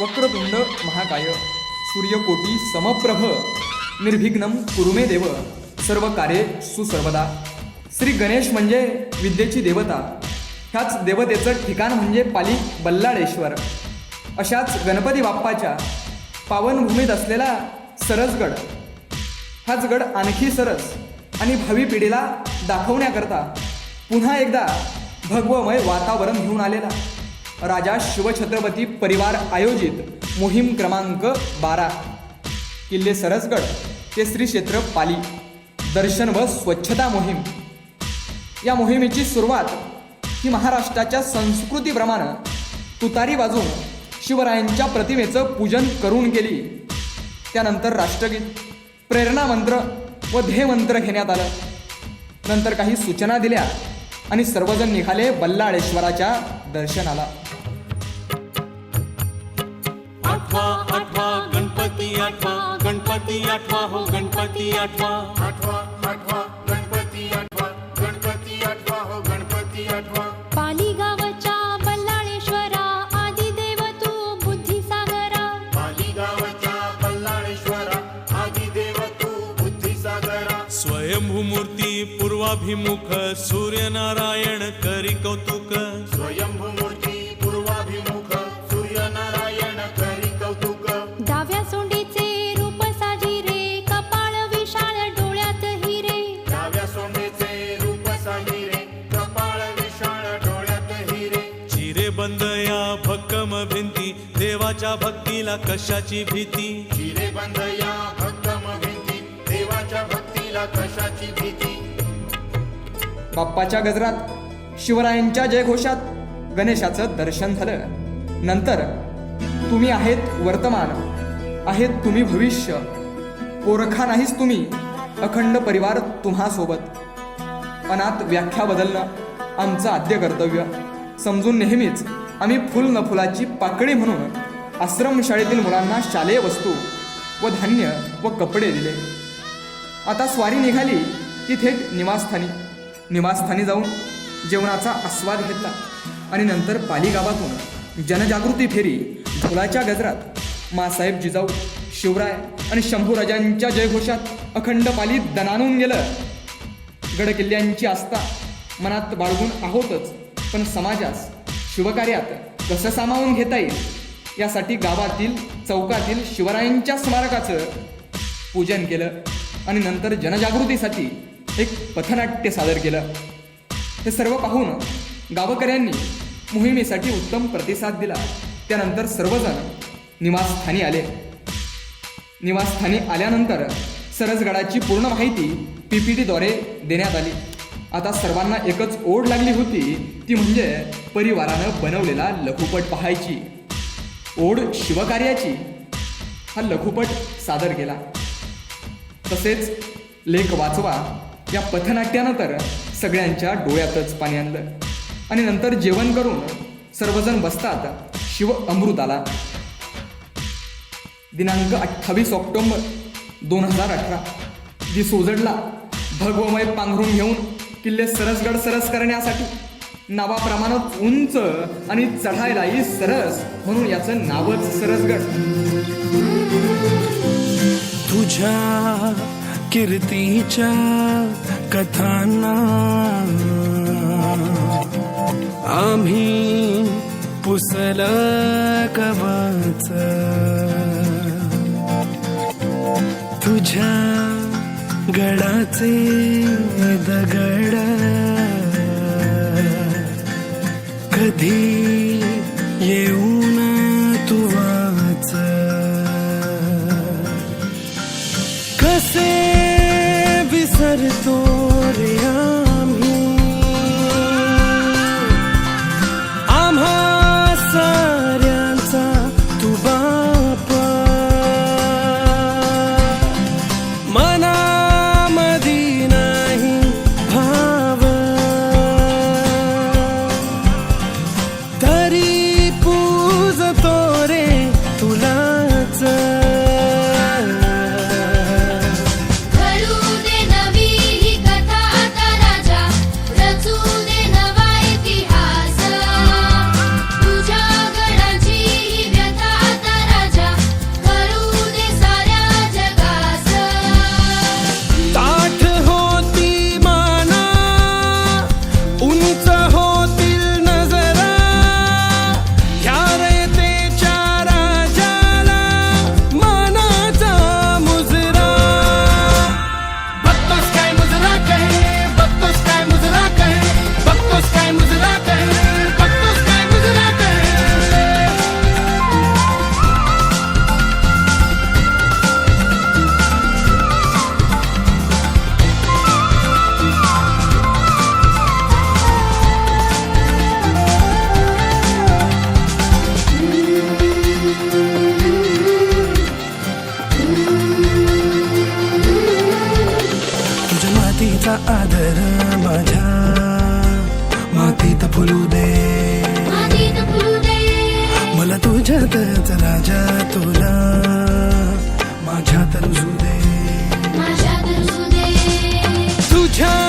वक्रतुंड महाकाय सूर्यकोटी समप्रभ निर्भिघ्नम कुरुमे देव सर्व कार्ये सुसर्वदा. श्री गणेश म्हणजे विद्येची देवता. ह्याच देवतेचं ठिकाण म्हणजे पाली बल्लाळेश्वर. अशाच गणपती बाप्पाच्या पावनभूमीत असलेला सरसगड. हाच गड आणखी सरस आणि भावी पिढीला दाखवण्याकरता पुन्हा एकदा भगवमय वातावरण घेऊन आलेला. राजा शिवछत्रपती परिवार आयोजित मोहीम क्रमांक बारा. किल्ले सरसगड ते श्री क्षेत्र पाली. दर्शन व स्वच्छता मोहीम. या मोहिमेची सुरुवात ही महाराष्ट्राच्या संस्कृतीप्रमाणे तुतारी वाजून शिवरायांच्या प्रतिमेचं पूजन करून केली त्यानंतर राष्ट्रगीत प्रेरणा मंत्र व ध्येयमंत्र घेण्यात आलं. नंतर काही सूचना दिल्या आणि सर्वजण निघाले बल्लाळेश्वराच्या दर्शनाला. आठवा गणपती आठवा हो गणपती आठवा. आठवा आठवा गणपती आठवा गणपती आठवा हो गणपती आठवा. पाली गावच्या बल्लाळेश्वरा आदिदेव तू बुद्धिसागरा. पाली गावच्या बल्लाळेश्वरा आदिदेव तू बुद्धिसागरा. स्वयंभू मूर्ती पूर्वाभिमुख सूर्यनारायण करी कौतुक. स्वयंभू मूर्ती पूर्वाभिमुख देवाच्या भक्तीला कशाची भीती? चिरे बंद या भक्कम भिंती देवाच्या भक्तीला कशाची भीती? बाप्पाच्या गजरात शिवरायांच्या जयघोषात गणेशाचं दर्शन झालं. नंतर तुम्ही आहेत वर्तमान आहेत तुम्ही भविष्य. पोरखा नाहीच तुम्ही अखंड परिवार तुम्हासोबत. अनाथ व्याख्या बदलणं आमचं आद्य कर्तव्य. समजून नेहमीच आम्ही फुल न फुलाची पाकळी म्हणून आश्रमशाळेतील मुलांना शालेय वस्तू व धान्य व कपडे दिले. आता स्वारी निघाली ती थेट निवासस्थानी. निवासस्थानी जाऊन जेवणाचा आस्वाद घेतला आणि नंतर पाली गावातून जनजागृती फेरी ढोलाच्या गजरात मासाहेब जिजाऊ शिवराय आणि शंभूराजांच्या जयघोषात अखंड पाली दणानून गेलं. गडकिल्ल्यांची आस्था मनात बाळगून आहोतच पण समाजास शिवकार्यात कसं सामावून घेता येईल. यासाठी गावातील चौकातील शिवरायांच्या स्मारकाचं पूजन केलं आणि नंतर जनजागृतीसाठी एक पथनाट्य सादर केलं. हे सर्व पाहून गावकऱ्यांनी मोहिमेसाठी उत्तम प्रतिसाद दिला. त्यानंतर सर्वजण निवासस्थानी आले. निवासस्थानी आल्यानंतर सरसगडाची पूर्ण माहिती पी पी टीद्वारे देण्यात आली. आता सर्वांना एकच ओढ लागली होती ती म्हणजे परिवारानं बनवलेला लघुपट पाहायची. ओढ शिवकार्याची हा लघुपट सादर केला. तसेच लेख वाचवा या पथनाट्यानं तर सगळ्यांच्या डोळ्यातच पाणी आणलं. आणि नंतर जेवण करून सर्वजण बसतात शिव अमृताला. दिनांक अठ्ठावीस ऑक्टोंबर दोन हजार अठरा. जी सोजडला भगवमय पांघरून घेऊन किल्ले सरसगड सरस करण्यासाठी नावाप्रमाणेच उंच आणि चढायलाही सरस म्हणून याचं नावच सरसगड. तुझ्या कीर्तीच्या कथांना आम्ही पुसल कवच तुझ्या गडाचे दगड သည်ရေ राजा तुला. माझ्यात रुजू दे. माझ्यात रुजू दे. तुझ्या